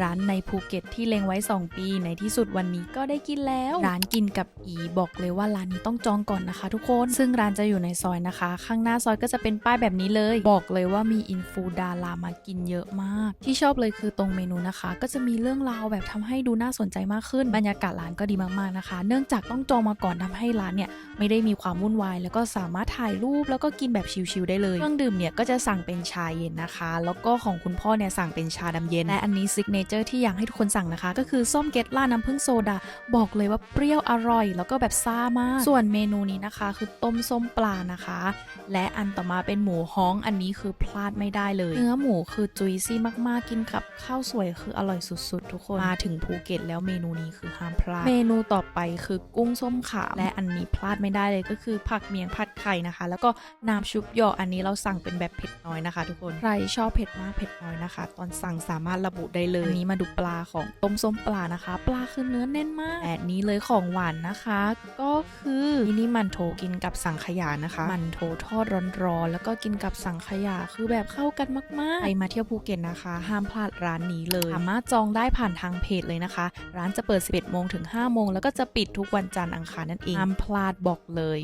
ร้านในภูเก็ตที่เล็งไว้ 2 ปีในที่สุดวันนี้ก็ได้กินแล้ว ร้านกินกับอีบอกเลยว่าร้านนี้ต้องจองก่อนนะคะทุกคน ซึ่งร้านจะอยู่ในซอยนะคะ ข้างหน้าซอยก็จะเป็นป้ายแบบนี้เลย บอกเลยว่ามีอินฟูดารามากินเยอะมาก ที่ชอบเลยคือตรงเมนูนะคะ ก็จะมีเรื่องราวแบบทำให้ดูน่าสนใจมากขึ้น บรรยากาศร้านก็ดีมากๆนะคะ เนื่องจากต้องจองมาก่อนทำให้ร้านเนี่ยไม่ได้มีความวุ่นวาย แล้วก็สามารถถ่ายรูปแล้วก็กินแบบชิลๆได้เลยเครื่องดื่มเนี่ยก็จะสั่งเป็นชาเย็นนะคะ แล้วก็ของคุณพ่อเนี่ยสั่งเป็นชาดำเย็นและอันนี้ซิกเนเจอร์ที่อยากให้ทุกคนสั่งนะคะ ก็คือส้มเกตล่าน้ำผึ้งโซดา บอกเลยว่าเปรี้ยวอร่อย แล้วก็แบบซ่ามาก ส่วนเมนูนี้นะคะ คือต้มส้มปลานะคะ และอันต่อมาเป็นหมูฮ้องอันนี้คือพลาดไม่ได้เลย เนื้อหมูคือจุยซี่มากๆกินกับข้าวสวยคืออร่อยสุดๆ ทุกคนมาถึงภูเก็ตแล้วเมนูนี้คือห้ามพลาด เมนูต่อไปคือกุ้งส้มขาวและอันนี้พลาดไม่ได้เลยก็คือผักเมียงผัดไข่นะคะ แล้วก็น้ำชุบหยออันนี้เราสั่งเป็นแบบเผ็ดน้อยนะคะ ทุกคนใครชอบเผ็ดมากเผ็ดน้อยนะคะ ตอนสั่งสามารถระบุได้เลยันนี้มาดูปลาของต้มส้มปลานะคะ ปลาคือเนื้อแน่นมากแต่นี้เลยของหวานนะคะ ก็คือมินิมันโถกินกับสังขยานะคะ มันโถทอดร้อนๆแล้วก็กินกับสังขยาคือแบบเข้ากันมากๆใครมาเที่ยวภูเก็ตนะคะ ห้ามพลาดร้านนี้เลยสามารถจองได้ผ่านทางเพจเลยนะคะ ร้านจะเปิด 11โมงถึง5โมงแล้วก็จะปิดทุกวันจันทร์อังคารนั่นเองห้ามพลาดบอกเลย